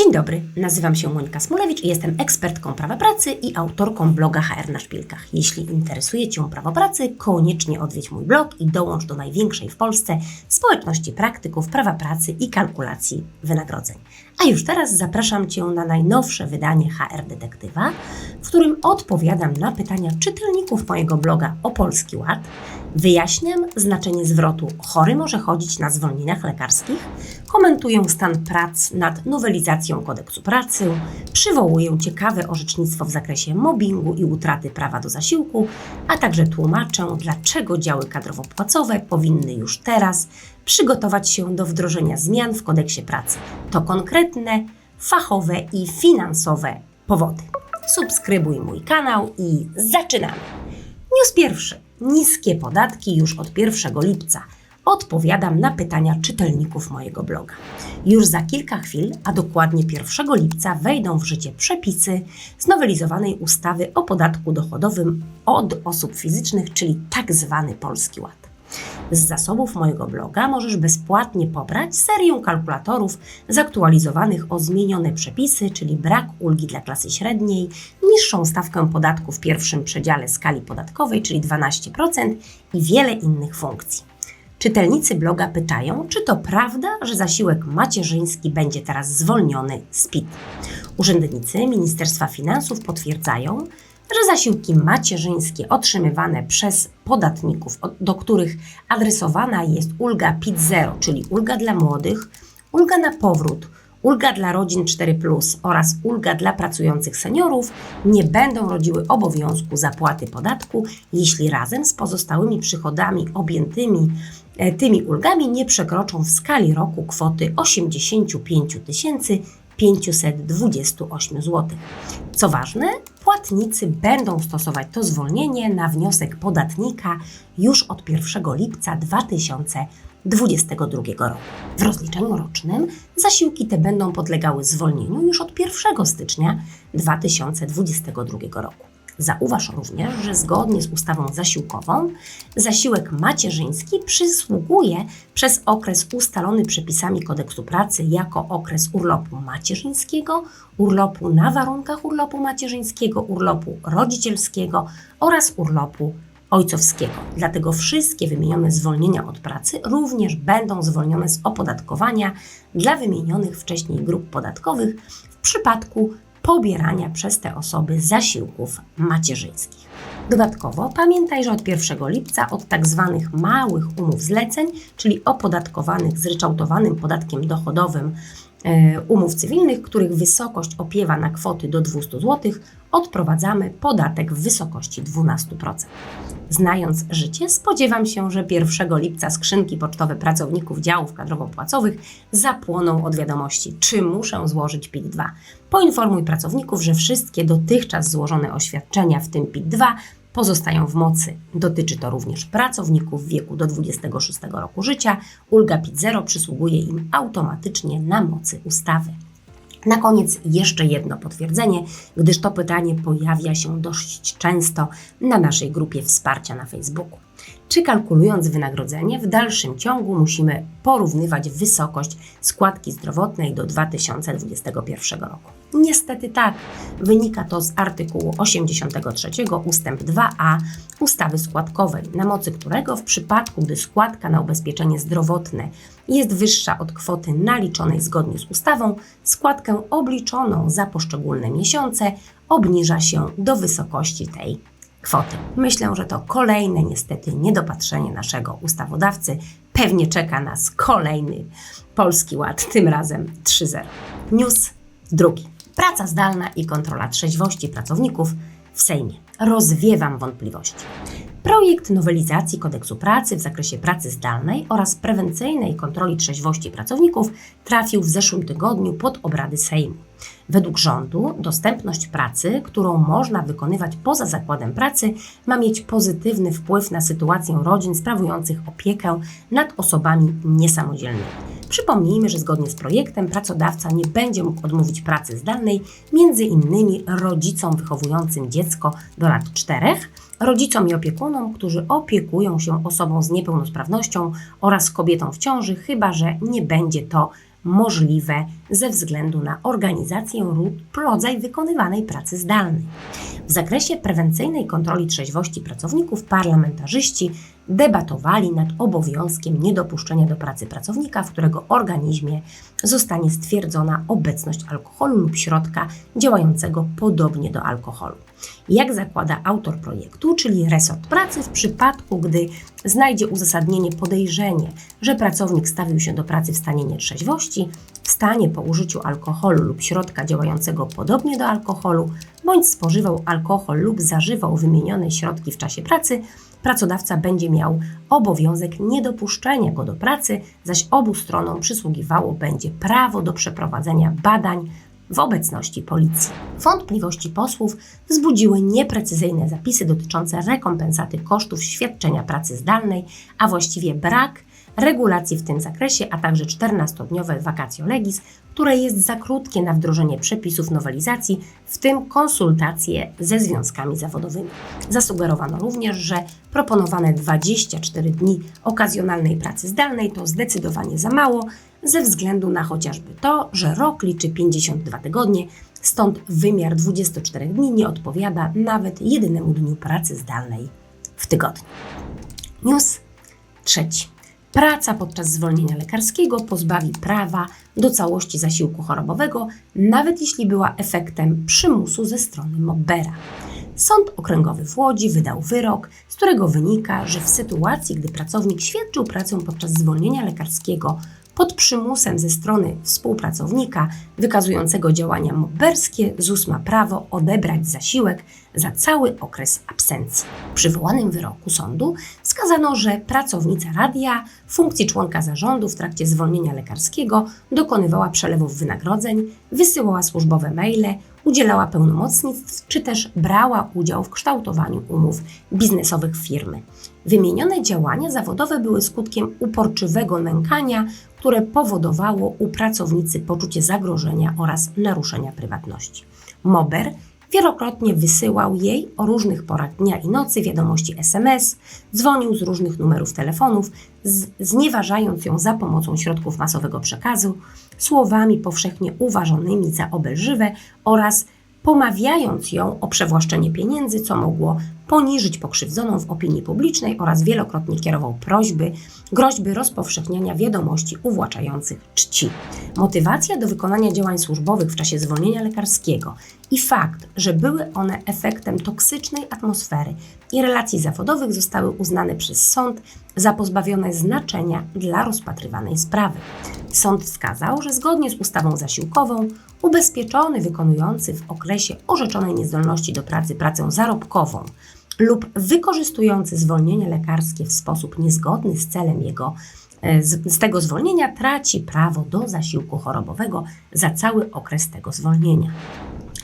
Dzień dobry, nazywam się Monika Smulewicz i jestem ekspertką prawa pracy i autorką bloga HR na szpilkach. Jeśli interesuje Cię prawo pracy, koniecznie odwiedź mój blog i dołącz do największej w Polsce społeczności praktyków prawa pracy i kalkulacji wynagrodzeń. A już teraz zapraszam Cię na najnowsze wydanie HR Detektywa, w którym odpowiadam na pytania czytelników mojego bloga o Polski Ład, wyjaśniam znaczenie zwrotu chory może chodzić na zwolnieniach lekarskich, komentuję stan prac nad nowelizacją kodeksu pracy, przywołuję ciekawe orzecznictwo w zakresie mobbingu i utraty prawa do zasiłku, a także tłumaczę, dlaczego działy kadrowo-płacowe powinny już teraz przygotować się do wdrożenia zmian w kodeksie pracy. To konkretne, fachowe i finansowe powody. Subskrybuj mój kanał i zaczynamy. News pierwszy. Niskie podatki już od 1 lipca. Odpowiadam na pytania czytelników mojego bloga. Już za kilka chwil, a dokładnie 1 lipca, wejdą w życie przepisy znowelizowanej ustawy o podatku dochodowym od osób fizycznych, czyli tak zwany Polski Ład. Z zasobów mojego bloga możesz bezpłatnie pobrać serię kalkulatorów zaktualizowanych o zmienione przepisy, czyli brak ulgi dla klasy średniej, niższą stawkę podatku w pierwszym przedziale skali podatkowej, czyli 12% i wiele innych funkcji. Czytelnicy bloga pytają, czy to prawda, że zasiłek macierzyński będzie teraz zwolniony z PIT. Urzędnicy Ministerstwa Finansów potwierdzają, że zasiłki macierzyńskie otrzymywane przez podatników, do których adresowana jest ulga PIT-0, czyli ulga dla młodych, ulga na powrót, ulga dla rodzin 4 oraz ulga dla pracujących seniorów nie będą rodziły obowiązku zapłaty podatku, jeśli razem z pozostałymi przychodami objętymi e, tymi ulgami nie przekroczą w skali roku kwoty 85 528 zł. Co ważne, płatnicy będą stosować to zwolnienie na wniosek podatnika już od 1 lipca 2022 roku. W rozliczeniu rocznym zasiłki te będą podlegały zwolnieniu już od 1 stycznia 2022 roku. Zauważ również, że zgodnie z ustawą zasiłkową zasiłek macierzyński przysługuje przez okres ustalony przepisami kodeksu pracy jako okres urlopu macierzyńskiego, urlopu na warunkach urlopu macierzyńskiego, urlopu rodzicielskiego oraz urlopu ojcowskiego. Dlatego wszystkie wymienione zwolnienia od pracy również będą zwolnione z opodatkowania dla wymienionych wcześniej grup podatkowych w przypadku pobierania przez te osoby zasiłków macierzyńskich. Dodatkowo pamiętaj, że od 1 lipca od tak zwanych małych umów zleceń, czyli opodatkowanych zryczałtowanym podatkiem dochodowym e, umów cywilnych, których wysokość opiewa na kwoty do 200 zł, odprowadzamy podatek w wysokości 12%. Znając życie, spodziewam się, że 1 lipca skrzynki pocztowe pracowników działów kadrowo-płacowych zapłoną od wiadomości, czy muszę złożyć PIT-2. Poinformuj pracowników, że wszystkie dotychczas złożone oświadczenia, w tym PIT-2, pozostają w mocy. Dotyczy to również pracowników w wieku do 26 roku życia. Ulga PIT-0 przysługuje im automatycznie na mocy ustawy. Na koniec jeszcze jedno potwierdzenie, gdyż to pytanie pojawia się dość często na naszej grupie wsparcia na Facebooku. Czy kalkulując wynagrodzenie, w dalszym ciągu musimy porównywać wysokość składki zdrowotnej do 2021 roku? Niestety tak. Wynika to z artykułu 83 ustęp 2a ustawy składkowej, na mocy którego w przypadku, gdy składka na ubezpieczenie zdrowotne jest wyższa od kwoty naliczonej zgodnie z ustawą, składkę obliczoną za poszczególne miesiące obniża się do wysokości tej kwoty. Myślę, że to kolejne niestety niedopatrzenie naszego ustawodawcy. Pewnie czeka nas kolejny Polski Ład, tym razem 3.0. News drugi. Praca zdalna i kontrola trzeźwości pracowników w Sejmie. Rozwiewam wątpliwości. Projekt nowelizacji kodeksu pracy w zakresie pracy zdalnej oraz prewencyjnej kontroli trzeźwości pracowników trafił w zeszłym tygodniu pod obrady Sejmu. Według rządu dostępność pracy, którą można wykonywać poza zakładem pracy, ma mieć pozytywny wpływ na sytuację rodzin sprawujących opiekę nad osobami niesamodzielnymi. Przypomnijmy, że zgodnie z projektem pracodawca nie będzie mógł odmówić pracy zdalnej między innymi rodzicom wychowującym dziecko do lat 4, rodzicom i opiekunom, którzy opiekują się osobą z niepełnosprawnością oraz kobietą w ciąży, chyba że nie będzie to możliwe ze względu na organizację lub rodzaj wykonywanej pracy zdalnej. W zakresie prewencyjnej kontroli trzeźwości pracowników parlamentarzyści debatowali nad obowiązkiem niedopuszczenia do pracy pracownika, w którego organizmie zostanie stwierdzona obecność alkoholu lub środka działającego podobnie do alkoholu. Jak zakłada autor projektu, czyli resort pracy, w przypadku, gdy znajdzie uzasadnienie podejrzenie, że pracownik stawił się do pracy w stanie nietrzeźwości, w stanie po użyciu alkoholu lub środka działającego podobnie do alkoholu, bądź spożywał alkohol lub zażywał wymienione środki w czasie pracy, pracodawca będzie miał obowiązek niedopuszczenia go do pracy, zaś obu stronom przysługiwało będzie prawo do przeprowadzenia badań w obecności policji. Wątpliwości posłów wzbudziły nieprecyzyjne zapisy dotyczące rekompensaty kosztów świadczenia pracy zdalnej, a właściwie brak regulacji w tym zakresie, a także 14-dniowe vacatio legis, które jest za krótkie na wdrożenie przepisów nowelizacji, w tym konsultacje ze związkami zawodowymi. Zasugerowano również, że proponowane 24 dni okazjonalnej pracy zdalnej to zdecydowanie za mało, ze względu na chociażby to, że rok liczy 52 tygodnie, stąd wymiar 24 dni nie odpowiada nawet jedynemu dniu pracy zdalnej w tygodniu. News trzeci. Praca podczas zwolnienia lekarskiego pozbawi prawa do całości zasiłku chorobowego, nawet jeśli była efektem przymusu ze strony Mobbera. Sąd Okręgowy w Łodzi wydał wyrok, z którego wynika, że w sytuacji, gdy pracownik świadczył pracę podczas zwolnienia lekarskiego pod przymusem ze strony współpracownika wykazującego działania mobberskie, ZUS ma prawo odebrać zasiłek za cały okres absencji. W przywołanym wyroku sądu wskazano, że pracownica radia funkcji członka zarządu w trakcie zwolnienia lekarskiego dokonywała przelewów wynagrodzeń, wysyłała służbowe maile, udzielała pełnomocnictw czy też brała udział w kształtowaniu umów biznesowych firmy. Wymienione działania zawodowe były skutkiem uporczywego nękania, które powodowało u pracownicy poczucie zagrożenia oraz naruszenia prywatności. Mober wielokrotnie wysyłał jej o różnych porach dnia i nocy wiadomości SMS, dzwonił z różnych numerów telefonów, znieważając ją za pomocą środków masowego przekazu, słowami powszechnie uważanymi za obelżywe oraz pomawiając ją o przewłaszczenie pieniędzy, co mogło poniżyć pokrzywdzoną w opinii publicznej oraz wielokrotnie kierował prośby, groźby rozpowszechniania wiadomości uwłaczających czci. Motywacja do wykonania działań służbowych w czasie zwolnienia lekarskiego i fakt, że były one efektem toksycznej atmosfery i relacji zawodowych zostały uznane przez sąd za pozbawione znaczenia dla rozpatrywanej sprawy. Sąd wskazał, że zgodnie z ustawą zasiłkową ubezpieczony wykonujący w okresie orzeczonej niezdolności do pracy pracę zarobkową lub wykorzystujący zwolnienie lekarskie w sposób niezgodny z celem jego e, z, z tego zwolnienia traci prawo do zasiłku chorobowego za cały okres tego zwolnienia.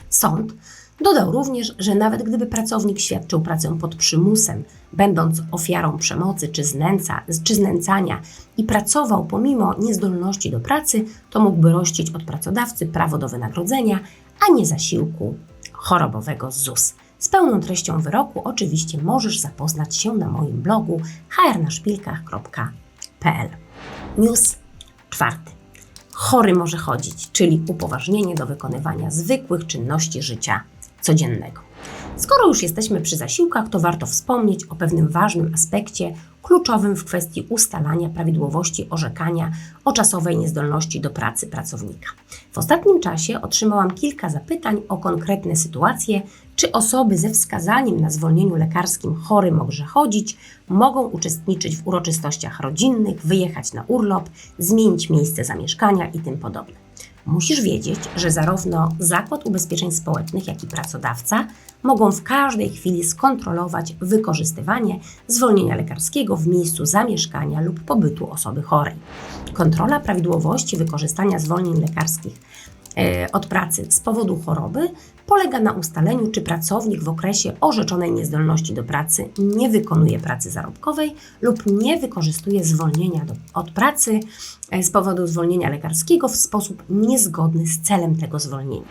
Sąd dodał również, że nawet gdyby pracownik świadczył pracę pod przymusem, będąc ofiarą przemocy czy, znęca, czy znęcania i pracował pomimo niezdolności do pracy, to mógłby rościć od pracodawcy prawo do wynagrodzenia, a nie zasiłku chorobowego z ZUS. Z pełną treścią wyroku oczywiście możesz zapoznać się na moim blogu hrnaszpilkach.pl. News czwarty. Chory może chodzić, czyli upoważnienie do wykonywania zwykłych czynności życia codziennego. Skoro już jesteśmy przy zasiłkach, to warto wspomnieć o pewnym ważnym aspekcie kluczowym w kwestii ustalania prawidłowości orzekania o czasowej niezdolności do pracy pracownika. W ostatnim czasie otrzymałam kilka zapytań o konkretne sytuacje, czy osoby ze wskazaniem na zwolnieniu lekarskim chory może chodzić, mogą uczestniczyć w uroczystościach rodzinnych, wyjechać na urlop, zmienić miejsce zamieszkania i tym podobne. Musisz wiedzieć, że zarówno Zakład Ubezpieczeń Społecznych, jak i pracodawca mogą w każdej chwili skontrolować wykorzystywanie zwolnienia lekarskiego w miejscu zamieszkania lub pobytu osoby chorej. Kontrola prawidłowości wykorzystania zwolnień lekarskich e, od pracy z powodu choroby polega na ustaleniu, czy pracownik w okresie orzeczonej niezdolności do pracy nie wykonuje pracy zarobkowej lub nie wykorzystuje zwolnienia do, od pracy z powodu zwolnienia lekarskiego w sposób niezgodny z celem tego zwolnienia.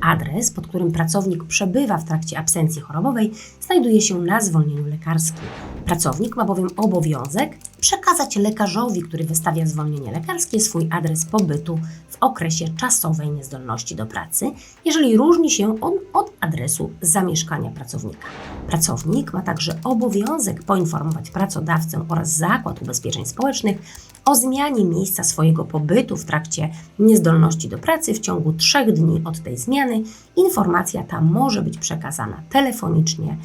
Adres, pod którym pracownik przebywa w trakcie absencji chorobowej, znajduje się na zwolnieniu lekarskim. Pracownik ma bowiem obowiązek przekazać lekarzowi, który wystawia zwolnienie lekarskie, swój adres pobytu w okresie czasowej niezdolności do pracy, jeżeli różni się on od adresu zamieszkania pracownika. Pracownik ma także obowiązek poinformować pracodawcę oraz Zakład Ubezpieczeń Społecznych o zmianie miejsca swojego pobytu w trakcie niezdolności do pracy w ciągu trzech dni od tej zmiany. Informacja ta może być przekazana telefonicznie,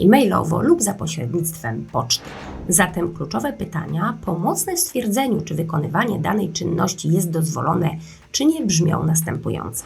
e-mailowo lub za pośrednictwem poczty. Zatem kluczowe pytania pomocne w stwierdzeniu, czy wykonywanie danej czynności jest dozwolone, czy nie, brzmią następująco.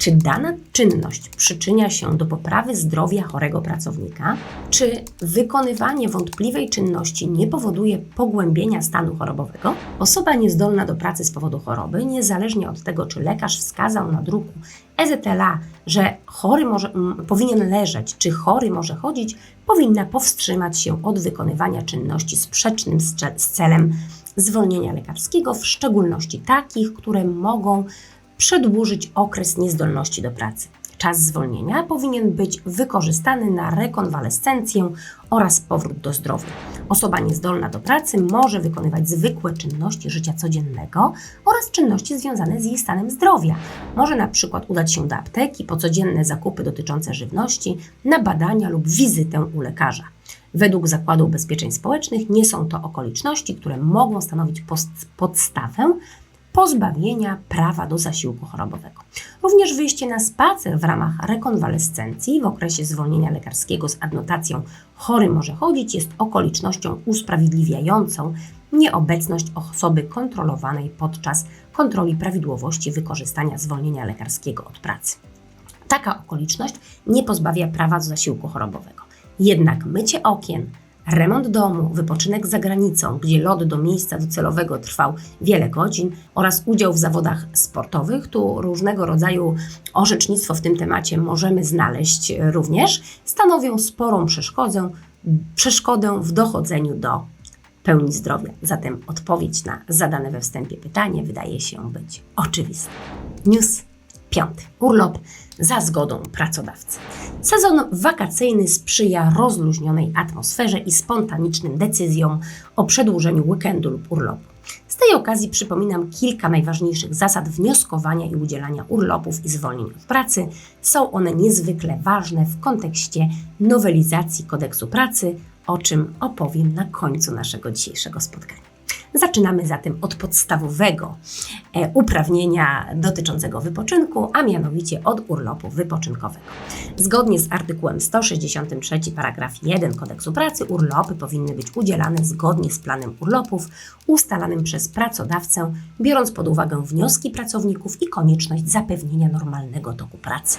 Czy dana czynność przyczynia się do poprawy zdrowia chorego pracownika? Czy wykonywanie wątpliwej czynności nie powoduje pogłębienia stanu chorobowego? Osoba niezdolna do pracy z powodu choroby, niezależnie od tego, czy lekarz wskazał na druku EZTLA, że chory może, m, powinien leżeć, czy chory może chodzić, powinna powstrzymać się od wykonywania czynności sprzecznym z, z celem zwolnienia lekarskiego, w szczególności takich, które mogą przedłużyć okres niezdolności do pracy. Czas zwolnienia powinien być wykorzystany na rekonwalescencję oraz powrót do zdrowia. Osoba niezdolna do pracy może wykonywać zwykłe czynności życia codziennego oraz czynności związane z jej stanem zdrowia. Może na przykład udać się do apteki po codzienne zakupy dotyczące żywności, na badania lub wizytę u lekarza. Według Zakładu Ubezpieczeń Społecznych nie są to okoliczności, które mogą stanowić podstawę pozbawienia prawa do zasiłku chorobowego. Również wyjście na spacer w ramach rekonwalescencji w okresie zwolnienia lekarskiego z adnotacją chory może chodzić jest okolicznością usprawiedliwiającą nieobecność osoby kontrolowanej podczas kontroli prawidłowości wykorzystania zwolnienia lekarskiego od pracy. Taka okoliczność nie pozbawia prawa do zasiłku chorobowego. Jednak mycie okien, remont domu, wypoczynek za granicą, gdzie lot do miejsca docelowego trwał wiele godzin oraz udział w zawodach sportowych, tu różnego rodzaju orzecznictwo w tym temacie możemy znaleźć również, stanowią sporą przeszkodę, przeszkodę w dochodzeniu do pełni zdrowia. Zatem odpowiedź na zadane we wstępie pytanie wydaje się być oczywista. News piąty. Urlop za zgodą pracodawcy. Sezon wakacyjny sprzyja rozluźnionej atmosferze i spontanicznym decyzjom o przedłużeniu weekendu lub urlopu. Z tej okazji przypominam kilka najważniejszych zasad wnioskowania i udzielania urlopów i zwolnień od pracy. Są one niezwykle ważne w kontekście nowelizacji kodeksu pracy, o czym opowiem na końcu naszego dzisiejszego spotkania. Zaczynamy zatem od podstawowego e, uprawnienia dotyczącego wypoczynku, a mianowicie od urlopu wypoczynkowego. Zgodnie z artykułem 163 paragraf 1 Kodeksu Pracy urlopy powinny być udzielane zgodnie z planem urlopów ustalanym przez pracodawcę, biorąc pod uwagę wnioski pracowników i konieczność zapewnienia normalnego toku pracy.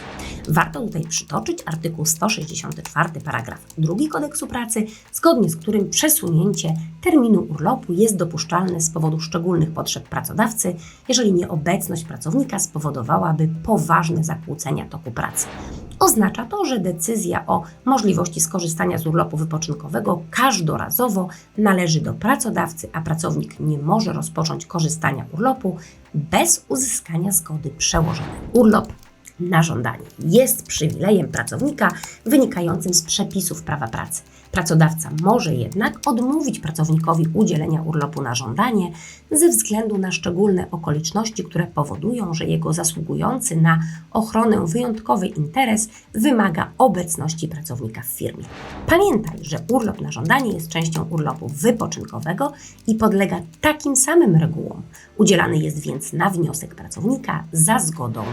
Warto tutaj przytoczyć artykuł 164 paragraf 2 Kodeksu Pracy, zgodnie z którym przesunięcie terminu urlopu jest dopuszczalne z powodu szczególnych potrzeb pracodawcy, jeżeli nieobecność pracownika spowodowałaby poważne zakłócenia toku pracy. Oznacza to, że decyzja o możliwości skorzystania z urlopu wypoczynkowego każdorazowo należy do pracodawcy, a pracownik nie może rozpocząć korzystania urlopu bez uzyskania zgody przełożonej. Urlop na żądanie jest przywilejem pracownika wynikającym z przepisów prawa pracy. Pracodawca może jednak odmówić pracownikowi udzielenia urlopu na żądanie ze względu na szczególne okoliczności, które powodują, że jego zasługujący na ochronę wyjątkowy interes wymaga obecności pracownika w firmie. Pamiętaj, że urlop na żądanie jest częścią urlopu wypoczynkowego i podlega takim samym regułom. Udzielany jest więc na wniosek pracownika za zgodą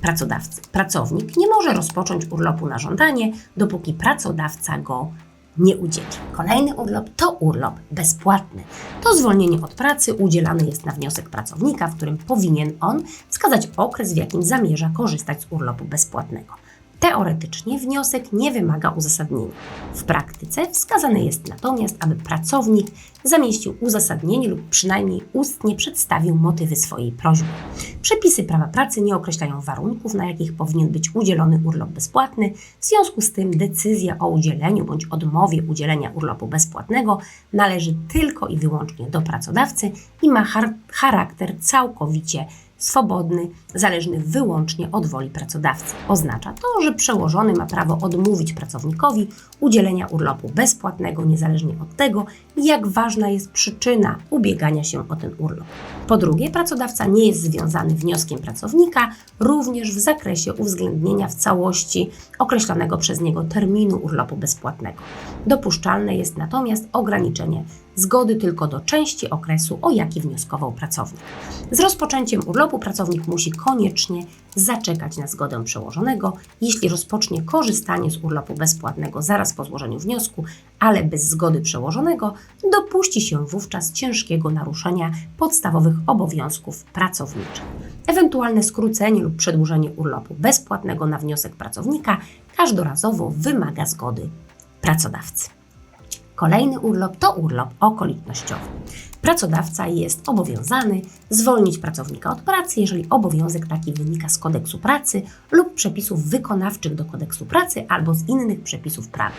pracodawcy. Pracownik nie może rozpocząć urlopu na żądanie, dopóki pracodawca go nie udzieli. Kolejny urlop to urlop bezpłatny. To zwolnienie od pracy udzielane jest na wniosek pracownika, w którym powinien on wskazać okres, w jakim zamierza korzystać z urlopu bezpłatnego. Teoretycznie wniosek nie wymaga uzasadnienia. W praktyce wskazane jest natomiast, aby pracownik zamieścił uzasadnienie lub przynajmniej ustnie przedstawił motywy swojej prośby. Przepisy prawa pracy nie określają warunków, na jakich powinien być udzielony urlop bezpłatny, w związku z tym decyzja o udzieleniu bądź odmowie udzielenia urlopu bezpłatnego należy tylko i wyłącznie do pracodawcy i ma char- charakter całkowicie swobodny, zależny wyłącznie od woli pracodawcy. Oznacza to, że przełożony ma prawo odmówić pracownikowi udzielenia urlopu bezpłatnego, niezależnie od tego, jak ważna jest przyczyna ubiegania się o ten urlop. Po drugie, pracodawca nie jest związany wnioskiem pracownika również w zakresie uwzględnienia w całości określonego przez niego terminu urlopu bezpłatnego. Dopuszczalne jest natomiast ograniczenie zgody tylko do części okresu, o jaki wnioskował pracownik. Z rozpoczęciem urlopu pracownik musi koniecznie zaczekać na zgodę przełożonego. Jeśli rozpocznie korzystanie z urlopu bezpłatnego zaraz po złożeniu wniosku, ale bez zgody przełożonego, dopuści się wówczas ciężkiego naruszenia podstawowych obowiązków pracowniczych. Ewentualne skrócenie lub przedłużenie urlopu bezpłatnego na wniosek pracownika każdorazowo wymaga zgody pracodawcy. Kolejny urlop to urlop okolicznościowy. Pracodawca jest obowiązany zwolnić pracownika od pracy, jeżeli obowiązek taki wynika z kodeksu pracy lub przepisów wykonawczych do kodeksu pracy albo z innych przepisów prawa.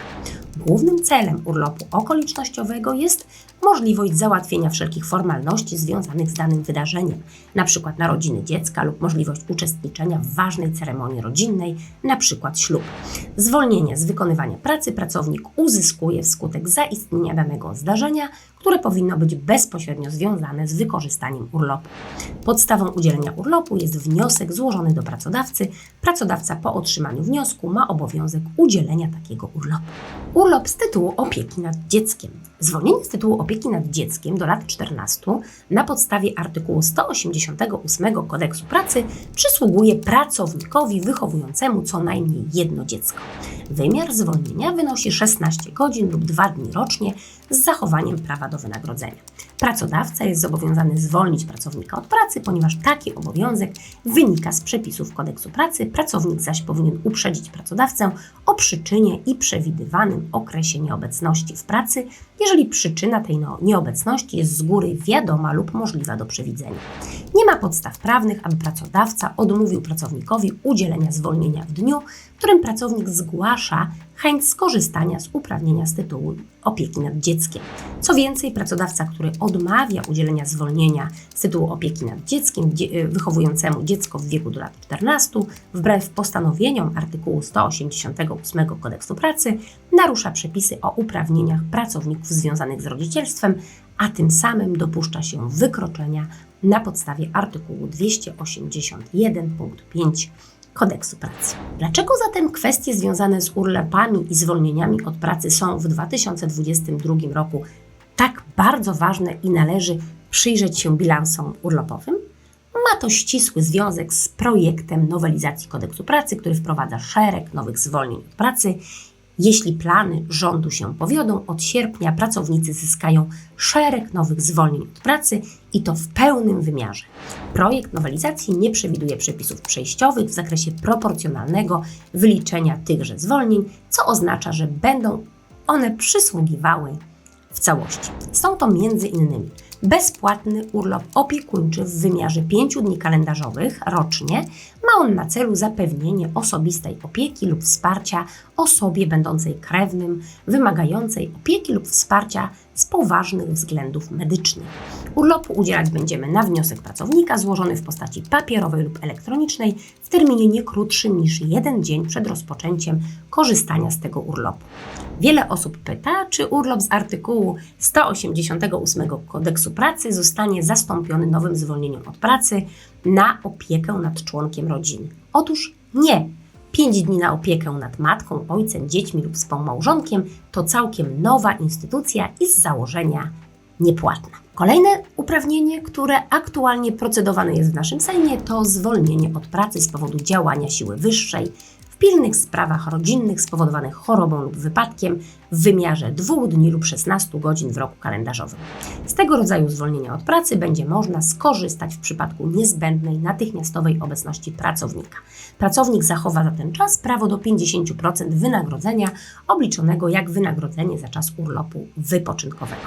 Głównym celem urlopu okolicznościowego jest możliwość załatwienia wszelkich formalności związanych z danym wydarzeniem, np. narodziny dziecka lub możliwość uczestniczenia w ważnej ceremonii rodzinnej, np. ślub. Zwolnienie z wykonywania pracy pracownik uzyskuje wskutek zaistnienia danego zdarzenia, które powinno być bezpośrednio związane z wykorzystaniem urlopu. Podstawą udzielenia urlopu jest wniosek złożony do pracodawcy. Pracodawca po otrzymaniu wniosku ma obowiązek udzielenia takiego urlopu. Urlop z tytułu opieki nad dzieckiem. Zwolnienie z tytułu opieki nad dzieckiem do lat 14 na podstawie artykułu 188 Kodeksu Pracy przysługuje pracownikowi wychowującemu co najmniej jedno dziecko. Wymiar zwolnienia wynosi 16 godzin lub 2 dni rocznie z zachowaniem prawa do wynagrodzenia. Pracodawca jest zobowiązany zwolnić pracownika od pracy, ponieważ taki obowiązek wynika z przepisów kodeksu pracy. Pracownik zaś powinien uprzedzić pracodawcę o przyczynie i przewidywanym okresie nieobecności w pracy, jeżeli przyczyna tej no- nieobecności jest z góry wiadoma lub możliwa do przewidzenia. Nie ma podstaw prawnych, aby pracodawca odmówił pracownikowi udzielenia zwolnienia w dniu, w którym pracownik zgłasza chęć skorzystania z uprawnienia z tytułu opieki nad dzieckiem. Co więcej, pracodawca, który odmawia udzielenia zwolnienia z tytułu opieki nad dzieckiem dzie wychowującemu dziecko w wieku do lat 14, wbrew postanowieniom artykułu 188 Kodeksu Pracy, narusza przepisy o uprawnieniach pracowników związanych z rodzicielstwem, a tym samym dopuszcza się wykroczenia na podstawie artykułu 281 punkt 5 kodeksu pracy. Dlaczego zatem kwestie związane z urlopami i zwolnieniami od pracy są w 2022 roku tak bardzo ważne i należy przyjrzeć się bilansom urlopowym? Ma to ścisły związek z projektem nowelizacji kodeksu pracy, który wprowadza szereg nowych zwolnień od pracy jeśli plany rządu się powiodą, od sierpnia pracownicy zyskają szereg nowych zwolnień od pracy i to w pełnym wymiarze. Projekt nowelizacji nie przewiduje przepisów przejściowych w zakresie proporcjonalnego wyliczenia tychże zwolnień, co oznacza, że będą one przysługiwały w całości. Są to między innymi bezpłatny urlop opiekuńczy w wymiarze 5 dni kalendarzowych rocznie. Ma on na celu zapewnienie osobistej opieki lub wsparcia osobie będącej krewnym, wymagającej opieki lub wsparcia z poważnych względów medycznych. Urlopu udzielać będziemy na wniosek pracownika złożony w postaci papierowej lub elektronicznej w terminie nie krótszym niż jeden dzień przed rozpoczęciem korzystania z tego urlopu. Wiele osób pyta, czy urlop z artykułu 188 Kodeksu Pracy zostanie zastąpiony nowym zwolnieniem od pracy na opiekę nad członkiem rodziny. Otóż nie. 5 dni na opiekę nad matką, ojcem, dziećmi lub współmałżonkiem to całkiem nowa instytucja i z założenia niepłatna. Kolejne uprawnienie, które aktualnie procedowane jest w naszym Sejmie, to zwolnienie od pracy z powodu działania siły wyższej w pilnych sprawach rodzinnych spowodowanych chorobą lub wypadkiem w wymiarze 2 dni lub 16 godzin w roku kalendarzowym. Z tego rodzaju zwolnienia od pracy będzie można skorzystać w przypadku niezbędnej natychmiastowej obecności pracownika. Pracownik zachowa za ten czas prawo do 50% wynagrodzenia obliczonego jak wynagrodzenie za czas urlopu wypoczynkowego.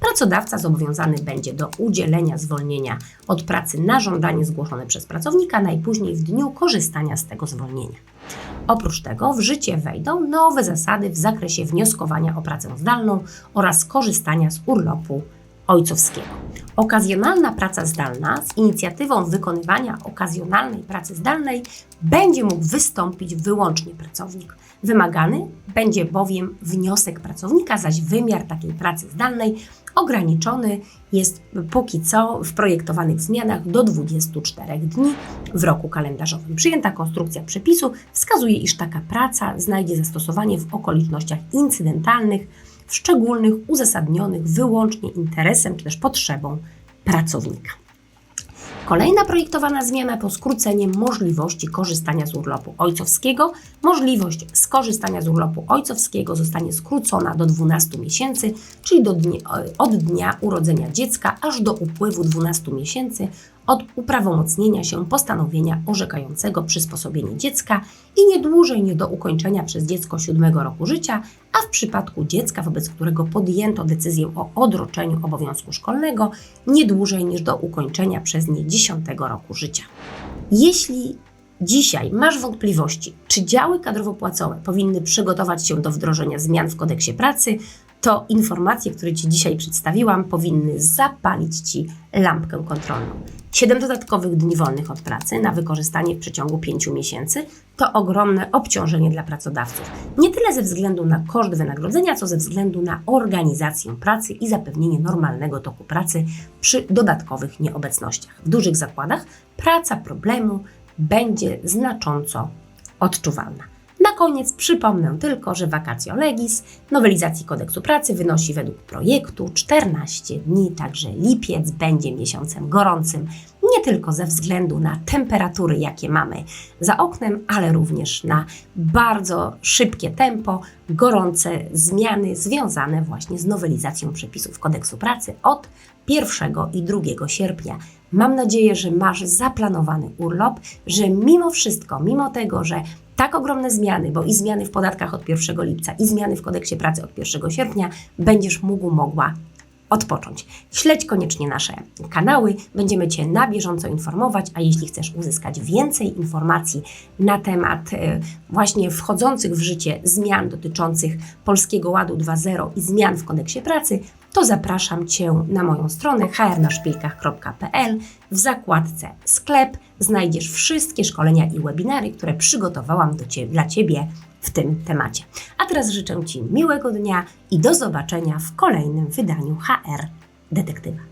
Pracodawca zobowiązany będzie do udzielenia zwolnienia od pracy na żądanie zgłoszone przez pracownika najpóźniej w dniu korzystania z tego zwolnienia. Oprócz tego w życie wejdą nowe zasady w zakresie wnioskowania o pracę zdalną oraz korzystania z urlopu ojcowskiego. Okazjonalna praca zdalna z inicjatywą wykonywania okazjonalnej pracy zdalnej będzie mógł wystąpić wyłącznie pracownik. Wymagany będzie bowiem wniosek pracownika, zaś wymiar takiej pracy zdalnej ograniczony jest póki co w projektowanych zmianach do 24 dni w roku kalendarzowym. Przyjęta konstrukcja przepisu wskazuje, iż taka praca znajdzie zastosowanie w okolicznościach incydentalnych, w szczególnych, uzasadnionych wyłącznie interesem czy też potrzebą pracownika. Kolejna projektowana zmiana to skrócenie możliwości korzystania z urlopu ojcowskiego. Możliwość skorzystania z urlopu ojcowskiego zostanie skrócona do 12 miesięcy, czyli do dni, od dnia urodzenia dziecka aż do upływu 12 miesięcy od uprawomocnienia się postanowienia orzekającego przysposobienie dziecka i nie dłużej niż do ukończenia przez dziecko siódmego roku życia, a w przypadku dziecka, wobec którego podjęto decyzję o odroczeniu obowiązku szkolnego, nie dłużej niż do ukończenia przez nie dziesiątego roku życia. Jeśli dzisiaj masz wątpliwości, czy działy kadrowo-płacowe powinny przygotować się do wdrożenia zmian w kodeksie pracy, to informacje, które Ci dzisiaj przedstawiłam, powinny zapalić Ci lampkę kontrolną. 7 dodatkowych dni wolnych od pracy na wykorzystanie w przeciągu 5 miesięcy to ogromne obciążenie dla pracodawców. Nie tyle ze względu na koszt wynagrodzenia, co ze względu na organizację pracy i zapewnienie normalnego toku pracy przy dodatkowych nieobecnościach. W dużych zakładach praca problemu będzie znacząco odczuwalna. Na koniec przypomnę tylko, że vacatio legis nowelizacji kodeksu pracy wynosi według projektu 14 dni, także lipiec będzie miesiącem gorącym, nie tylko ze względu na temperatury, jakie mamy za oknem, ale również na bardzo szybkie tempo, gorące zmiany związane właśnie z nowelizacją przepisów kodeksu pracy od 1 i 2 sierpnia. Mam nadzieję, że masz zaplanowany urlop, że mimo wszystko, mimo tego, że tak ogromne zmiany, bo i zmiany w podatkach od 1 lipca, i zmiany w kodeksie pracy od 1 sierpnia, będziesz mógł, mogła odpocząć. Śledź koniecznie nasze kanały, będziemy Cię na bieżąco informować, a jeśli chcesz uzyskać więcej informacji na temat e, właśnie wchodzących w życie zmian dotyczących Polskiego Ładu 2.0 i zmian w kodeksie pracy, to zapraszam Cię na moją stronę hrnaszpilkach.pl. W zakładce sklep znajdziesz wszystkie szkolenia i webinary, które przygotowałam Ciebie, dla Ciebie w tym temacie. A teraz życzę Ci miłego dnia i do zobaczenia w kolejnym wydaniu HR Detektywa.